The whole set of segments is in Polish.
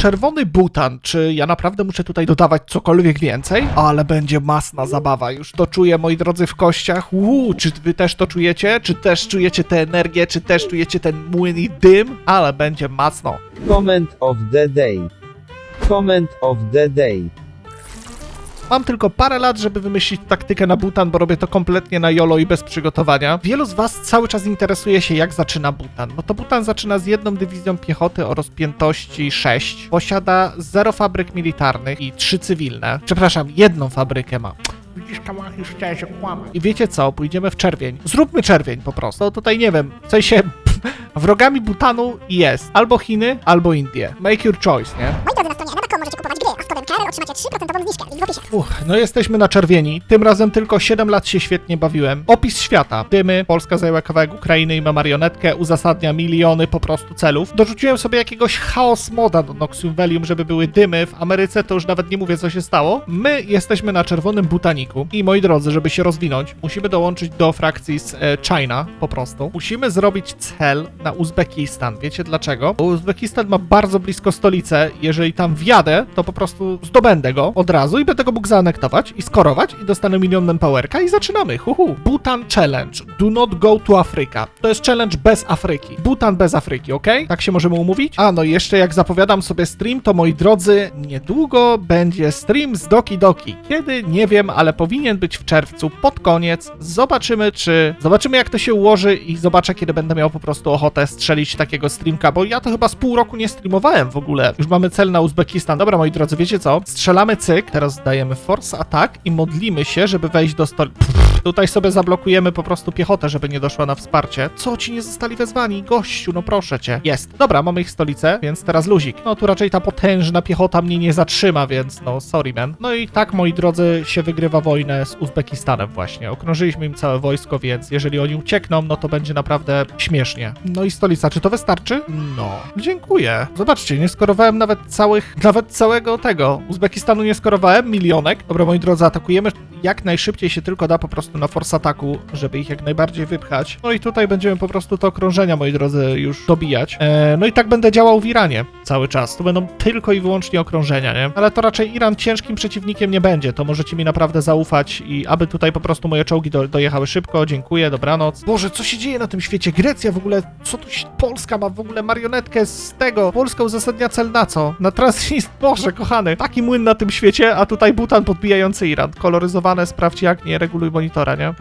Czerwony butan. Czy ja naprawdę muszę tutaj dodawać cokolwiek więcej? Ale będzie masna zabawa. Już to czuję, moi drodzy, w kościach. Uuu, czy wy też to czujecie? Czy też czujecie tę energię? Czy też czujecie ten młyn i dym? Ale będzie masno. Comment of the day. Comment of the day. Mam tylko parę lat, żeby wymyślić taktykę na Butan, bo robię to kompletnie na YOLO i bez przygotowania. Wielu z Was cały czas interesuje się, jak zaczyna Butan. No to Butan zaczyna z jedną dywizją piechoty o rozpiętości 6. Posiada zero fabryk militarnych i trzy cywilne. Przepraszam, jedną fabrykę ma. Widzisz, Kałach, już chciałeś okłamać. I wiecie co? Pójdziemy w czerwień. Zróbmy czerwień po prostu. No tutaj nie wiem, w sensie... Wrogami Butanu jest albo Chiny, albo Indie. Make your choice, nie? Moi drodzy, na stronie otrzymacie 3% zniżkę. W opisie. Uch, no jesteśmy na czerwieni. Tym razem tylko 7 lat się świetnie bawiłem. Opis świata. Dymy, Polska zajęła kawałek Ukrainy i ma marionetkę, uzasadnia miliony po prostu celów. Dorzuciłem sobie jakiegoś chaos moda do Noxium Valium, żeby były dymy. W Ameryce to już nawet nie mówię, co się stało. My jesteśmy na czerwonym butaniku i moi drodzy, żeby się rozwinąć, musimy dołączyć do frakcji z e, China po prostu. Musimy zrobić cel na Uzbekistan. Wiecie dlaczego? Bo Uzbekistan ma bardzo blisko stolicę. Jeżeli tam wjadę, to po prostu zdobędę go od razu i będę go mógł zaanektować i skorować i dostanę milion manpowerka i zaczynamy. Huhu. Bhutan Challenge. Do not go to Africa. To jest challenge bez Afryki. Bhutan bez Afryki, ok? Tak się możemy umówić? A no jeszcze jak zapowiadam sobie stream, to moi drodzy, niedługo będzie stream z Doki Doki. Kiedy? Nie wiem, ale powinien być w czerwcu, pod koniec. Zobaczymy, czy... Zobaczymy, jak to się ułoży i zobaczę, kiedy będę miał po prostu ochotę strzelić takiego streamka, bo ja to chyba z pół roku nie streamowałem w ogóle. Już mamy cel na Uzbekistan. Dobra, moi drodzy, wiecie co? Strzelamy cyk, teraz dajemy force attack i modlimy się, żeby wejść do stoli... Tutaj sobie zablokujemy po prostu piechotę, żeby nie doszła na wsparcie. Co, ci nie zostali wezwani? Gościu, no proszę cię. Jest. Dobra, mamy ich stolicę, więc teraz luzik. No tu raczej ta potężna piechota mnie nie zatrzyma, więc no sorry man. No i tak, moi drodzy, się wygrywa wojnę z Uzbekistanem właśnie. Okrążyliśmy im całe wojsko, więc jeżeli oni uciekną, no to będzie naprawdę śmiesznie. No i stolica, czy to wystarczy? No. Dziękuję. Zobaczcie, nie skorowałem nawet całych, nawet całego tego. Uzbekistanu nie skorowałem, milionek. Dobra, moi drodzy, atakujemy jak najszybciej się tylko da po prostu na force ataku, żeby ich jak najbardziej wypchać. No i tutaj będziemy po prostu te okrążenia, moi drodzy, już dobijać. E, no i tak będę działał w Iranie cały czas. To będą tylko i wyłącznie okrążenia, nie? Ale to raczej Iran ciężkim przeciwnikiem nie będzie. To możecie mi naprawdę zaufać i aby tutaj po prostu moje czołgi do, dojechały szybko. Dziękuję, dobranoc. Boże, co się dzieje na tym świecie? Grecja w ogóle, co tu się... Polska ma w ogóle marionetkę z tego. Polska uzasadnia cel na co? Na transist. Boże, kochany. Taki młyn na tym świecie, a tutaj Butan podbijający Iran. Koloryzowane, sprawdź jak, nie reguluj monitora, nie?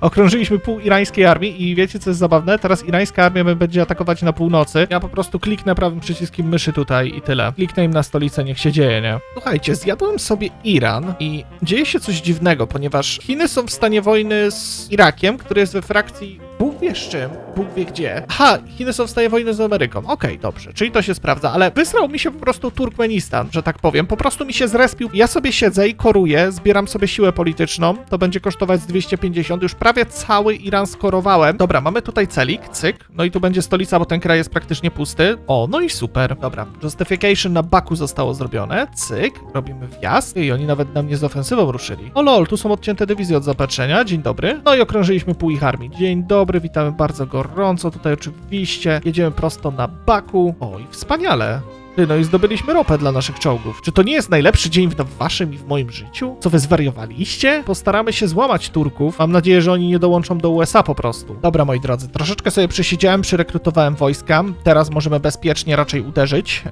Okrążyliśmy pół irańskiej armii i wiecie co jest zabawne? Teraz irańska armia będzie atakować na północy. Ja po prostu kliknę prawym przyciskiem myszy tutaj i tyle. Kliknę im na stolicę, niech się dzieje, nie? Słuchajcie, zjadłem sobie Iran i dzieje się coś dziwnego, ponieważ Chiny są w stanie wojny z Irakiem, który jest we frakcji Bóg wie z czym, Bóg wie gdzie. Aha, Chiny są w stanie wojny z Ameryką. Okej, dobrze, czyli to się sprawdza, ale wysrał mi się po prostu Turkmenistan, że tak powiem. Po prostu mi się zrespił. Ja sobie siedzę i koruję, zbieram sobie siłę polityczną. To będzie kosztować z 250. Już prawie cały Iran skorowałem. Dobra, mamy tutaj celik, cyk. No i tu będzie stolica, bo ten kraj jest praktycznie pusty. O, no i super. Dobra, justification na Baku zostało zrobione. Cyk, robimy wjazd. I oni nawet na mnie z ofensywą ruszyli. O lol, tu są odcięte dywizje od zapatrzenia. Dzień dobry. No i okrążyliśmy pół ich armii. Dzień dobry, witamy bardzo gorąco. Tutaj oczywiście jedziemy prosto na Baku. O, i wspaniale. No i zdobyliśmy ropę dla naszych czołgów. Czy to nie jest najlepszy dzień w waszym i w moim życiu? Co wy zwariowaliście? Postaramy się złamać Turków. Mam nadzieję, że oni nie dołączą do USA po prostu. Dobra, moi drodzy, troszeczkę sobie przesiedziałem, przyrekrutowałem wojska. Teraz możemy bezpiecznie raczej uderzyć. Yy,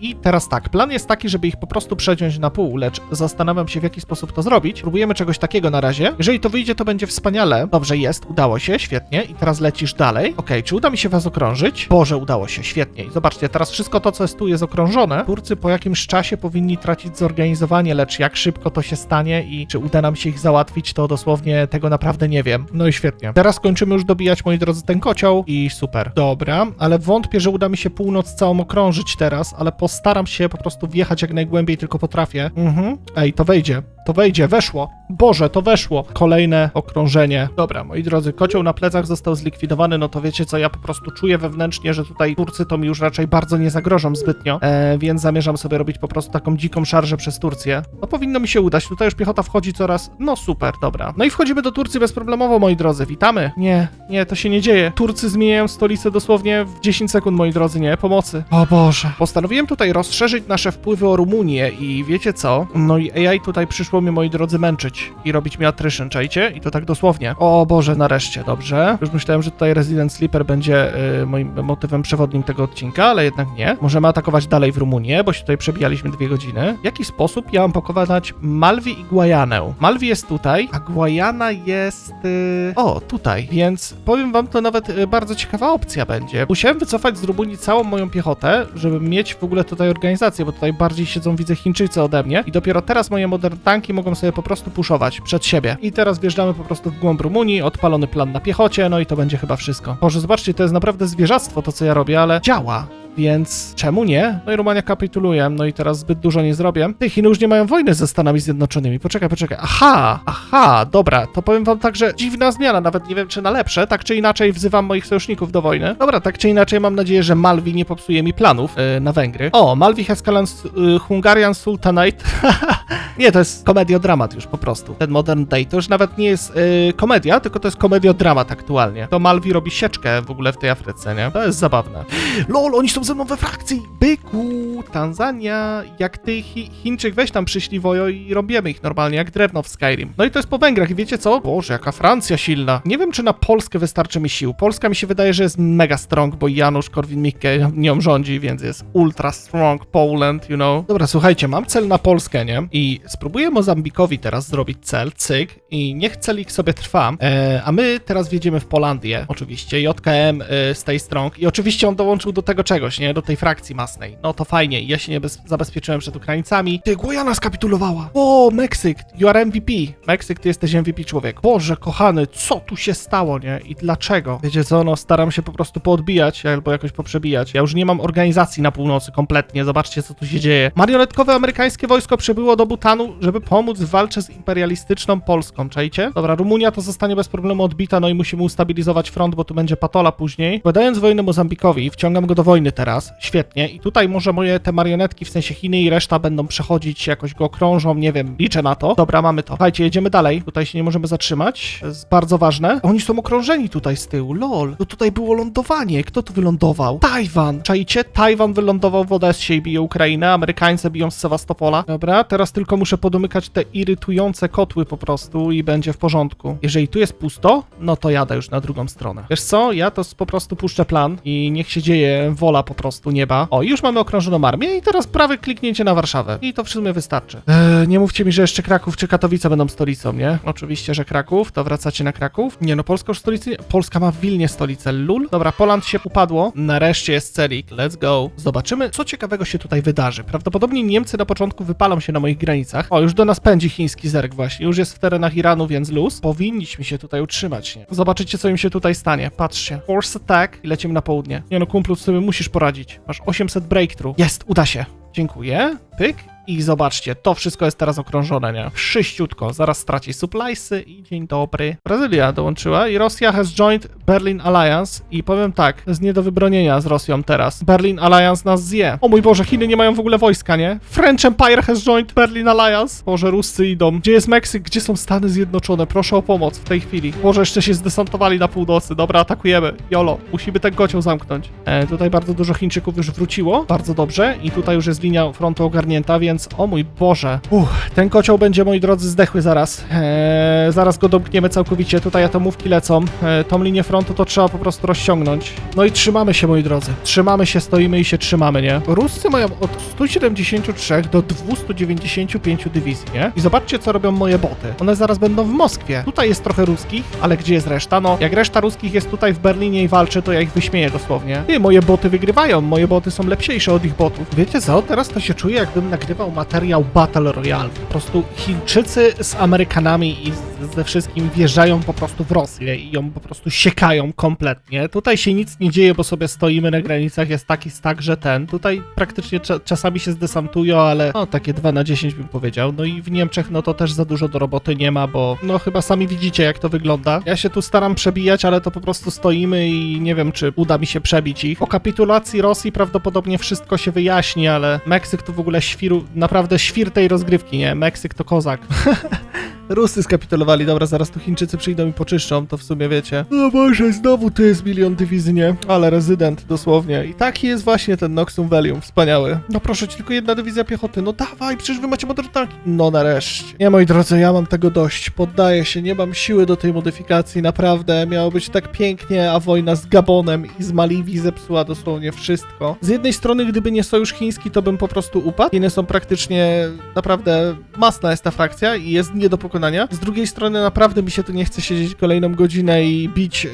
I teraz tak, plan jest taki, żeby ich po prostu przeciąć na pół, lecz zastanawiam się, w jaki sposób to zrobić. Próbujemy czegoś takiego na razie. Jeżeli to wyjdzie, to będzie wspaniale. Dobrze jest, udało się, świetnie. I teraz lecisz dalej. Okej, czy uda mi się was okrążyć? Boże, udało się, świetnie. I zobaczcie, teraz wszystko to, co jest tu, jest okrążone. Turcy po jakimś czasie powinni tracić zorganizowanie, lecz jak szybko to się stanie i czy uda nam się ich załatwić, to dosłownie tego naprawdę nie wiem. No i świetnie. Teraz kończymy już dobijać, moi drodzy, ten kocioł i super. Dobra, ale wątpię, że uda mi się północ całą okrążyć teraz, ale postaram się po prostu wjechać jak najgłębiej tylko potrafię. Mhm. Ej, to wejdzie. To wejdzie, weszło. Boże, to weszło. Kolejne okrążenie. Dobra, moi drodzy, kocioł na plecach został zlikwidowany, no to wiecie co, ja po prostu czuję wewnętrznie, że tutaj Turcy to mi już raczej bardzo nie zagrożą zbytnio, e, więc zamierzam sobie robić po prostu taką dziką szarżę przez Turcję. No powinno mi się udać, tutaj już piechota wchodzi coraz, no super, dobra. No i wchodzimy do Turcji bezproblemowo, moi drodzy, witamy. Nie, nie, to się nie dzieje. Turcy zmieniają stolicę dosłownie w 10 sekund, moi drodzy, nie, pomocy. O Boże. Postanowiłem tutaj rozszerzyć nasze wpływy o Rumunię i wiecie co? No i AI tutaj przyszło mnie, moi drodzy, męczyć i robić mi attrition, czajcie? I to tak dosłownie. O Boże, nareszcie, dobrze. Już myślałem, że tutaj Resident Sleeper będzie y, moim motywem przewodnim tego odcinka, ale jednak nie. Możemy atakować dalej w Rumunię, bo się tutaj przebijaliśmy dwie godziny. W jaki sposób ja mam pokonać Malwi i Guajanę? Malwi jest tutaj, a Guajana jest... Y... O, tutaj. Więc powiem wam, to nawet y, bardzo ciekawa opcja będzie. Musiałem wycofać z Rumunii całą moją piechotę, żeby mieć w ogóle tutaj organizację, bo tutaj bardziej siedzą, widzę, Chińczycy ode mnie i dopiero teraz moje modern tanki mogą sobie po prostu puszować przed siebie. I teraz wjeżdżamy po prostu w głąb Rumunii, odpalony plan na piechocie, no i to będzie chyba wszystko. Boże, zobaczcie, to jest naprawdę zwierzactwo to, co ja robię, ale działa. Więc czemu nie? No i Rumania kapituluje, no i teraz zbyt dużo nie zrobię. Ty, Chiny już nie mają wojny ze Stanami Zjednoczonymi. Poczekaj, poczekaj. Aha, aha, dobra, to powiem wam tak, że dziwna zmiana, nawet nie wiem czy na lepsze, tak czy inaczej wzywam moich sojuszników do wojny. Dobra, tak czy inaczej mam nadzieję, że Malwi nie popsuje mi planów yy, na Węgry. O, Malwi Heskalan yy, Hungarian Sultanate. nie, to jest komediodramat już po prostu. Ten Modern Day to już nawet nie jest yy, komedia, tylko to jest komediodramat aktualnie. To Malwi robi sieczkę w ogóle w tej Afryce, nie? To jest zabawne. LOL, oni są ze mną we frakcji! Byku! Tanzania, jak ty Chi Chińczyk, weź tam przyszli wojo i robimy ich normalnie, jak drewno w Skyrim. No i to jest po Węgrach i wiecie co? Boże, jaka Francja silna. Nie wiem, czy na Polskę wystarczy mi sił. Polska mi się wydaje, że jest mega strong, bo Janusz Korwin-Mikke nią rządzi, więc jest ultra strong Poland, you know. Dobra, słuchajcie, mam cel na Polskę, nie? I spróbuję Mozambikowi teraz zrobić cel, cyk, i niech celik sobie trwa, e, a my teraz wjedziemy w Polandię, oczywiście, JKM e, Stay Strong i oczywiście on dołączył do tego czegoś, nie? Do tej frakcji masnej. No to fajnie, ja się nie bez, zabezpieczyłem przed Ukraińcami. Ty, Gujana skapitulowała! O, Meksyk, you are MVP. Meksyk, ty jesteś MVP człowiek. Boże, kochany, co tu się stało, nie? I dlaczego? Wiecie co, no staram się po prostu poodbijać albo jakoś poprzebijać. Ja już nie mam organizacji na północy kompletnie, zobaczcie co tu się dzieje. Marionetkowe amerykańskie wojsko przybyło do Butanu, żeby pomóc w walce z imperialistyczną Polską, czajcie? Dobra, Rumunia to zostanie bez problemu odbita, no i musimy ustabilizować front, bo tu będzie patola później. Badając wojnę Mozambikowi, wciągam go do wojny teraz, świetnie, i tutaj może moje te marionetki, w sensie Chiny i reszta będą przechodzić, jakoś go krążą, nie wiem, liczę na to. Dobra, mamy to. Słuchajcie, jedziemy dalej, tutaj się nie możemy zatrzymać, to jest bardzo ważne. Oni są okrążeni tutaj z tyłu, lol. No tutaj było lądowanie, kto tu wylądował? Tajwan, czajcie? Tajwan wylądował w Odessie i bije Ukrainę, Amerykańcy biją z Sewastopola. Dobra, teraz tylko muszę podomykać te irytujące kotły po prostu i będzie w porządku. Jeżeli tu jest pusto, no to jadę już na drugą stronę. Wiesz co, ja to po prostu puszczę plan i niech się dzieje wola po prostu nieba. O, już mamy okrążoną armię i teraz prawe kliknięcie na Warszawę. I to w sumie wystarczy. Eee, nie mówcie mi, że jeszcze Kraków czy Katowice będą stolicą, nie? Oczywiście, że Kraków, to wracacie na Kraków. Nie no, Polska już stolicy... Polska ma w Wilnie stolicę, lul. Dobra, Poland się upadło. Nareszcie jest celik, let's go. Zobaczymy, co ciekawego się tutaj wydarzy. Prawdopodobnie Niemcy na początku wypalą się na moich granicach. O, już do nas pędzi chiński zerk właśnie. Już jest w terenach Iranu, więc luz. Powinniśmy się tutaj utrzymać, nie? Zobaczycie, co im się tutaj stanie. Patrzcie. Force attack i lecimy na południe. Nie no, kumplu, sobie musisz poradzić. Masz 800 breakthrough. Jest, uda się. Dziękuję. Pyk. I zobaczcie, to wszystko jest teraz okrążone, nie? Szyściutko, zaraz straci suppliesy i dzień dobry. Brazylia dołączyła i Rosja has joined Berlin Alliance i powiem tak, to jest nie do wybronienia z Rosją teraz. Berlin Alliance nas zje. O mój Boże, Chiny nie mają w ogóle wojska, nie? French Empire has joined Berlin Alliance. Boże, Ruscy idą. Gdzie jest Meksyk? Gdzie są Stany Zjednoczone? Proszę o pomoc w tej chwili. Boże, jeszcze się zdesantowali na północy. Dobra, atakujemy. Jolo, musimy ten kocioł zamknąć. E, tutaj bardzo dużo Chińczyków już wróciło. Bardzo dobrze. I tutaj już jest linia frontu ogarnięta, więc o mój Boże. Uff, ten kocioł będzie, moi drodzy, zdechły zaraz. E, zaraz go domkniemy całkowicie. Tutaj atomówki lecą. E, tą linię frontu to trzeba po prostu rozciągnąć. No i trzymamy się, moi drodzy. Trzymamy się, stoimy i się trzymamy, nie? Ruscy mają od 173 do 295 dywizji, nie? I zobaczcie, co robią moje boty. One zaraz będą w Moskwie. Tutaj jest trochę ruskich, ale gdzie jest reszta? No, jak reszta ruskich jest tutaj w Berlinie i walczy, to ja ich wyśmieję dosłownie. Ty, moje boty wygrywają. Moje boty są lepsiejsze od ich botów. Wiecie co? Teraz to się czuję, jakbym nagrywał materiał Battle Royale. Po prostu Chińczycy z Amerykanami i ze wszystkim wjeżdżają po prostu w Rosję i ją po prostu siekają kompletnie. Tutaj się nic nie dzieje, bo sobie stoimy na granicach, jest taki stak, że ten. Tutaj praktycznie cza czasami się zdesantują, ale no takie 2 na 10 bym powiedział. No i w Niemczech no to też za dużo do roboty nie ma, bo no chyba sami widzicie jak to wygląda. Ja się tu staram przebijać, ale to po prostu stoimy i nie wiem czy uda mi się przebić ich. Po kapitulacji Rosji prawdopodobnie wszystko się wyjaśni, ale Meksyk to w ogóle świru, naprawdę świr tej rozgrywki, nie? Meksyk to kozak. Rusy skapitulowali, dobra, zaraz tu Chińczycy przyjdą i poczyszczą, to w sumie wiecie. No Boże, znowu to jest milion dywizji, nie? Ale rezydent, dosłownie. I taki jest właśnie ten Noxum Valium, wspaniały. No proszę ci, tylko jedna dywizja piechoty, no dawaj, przecież wy macie modern tanki. No nareszcie. Nie, moi drodzy, ja mam tego dość, poddaję się, nie mam siły do tej modyfikacji, naprawdę. Miało być tak pięknie, a wojna z Gabonem i z Maliwi zepsuła dosłownie wszystko. Z jednej strony, gdyby nie sojusz chiński, to bym po prostu upadł. Chiny są praktycznie, naprawdę, masna jest ta frakcja i jest nie do pokonania. Z drugiej strony, naprawdę mi się tu nie chce siedzieć kolejną godzinę i bić yy,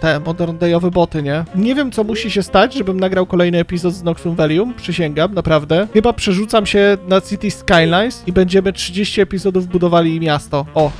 te modern dayowe boty, nie? Nie wiem, co musi się stać, żebym nagrał kolejny epizod z Noxum Valium, przysięgam, naprawdę. Chyba przerzucam się na City Skylines i będziemy 30 epizodów budowali miasto. O,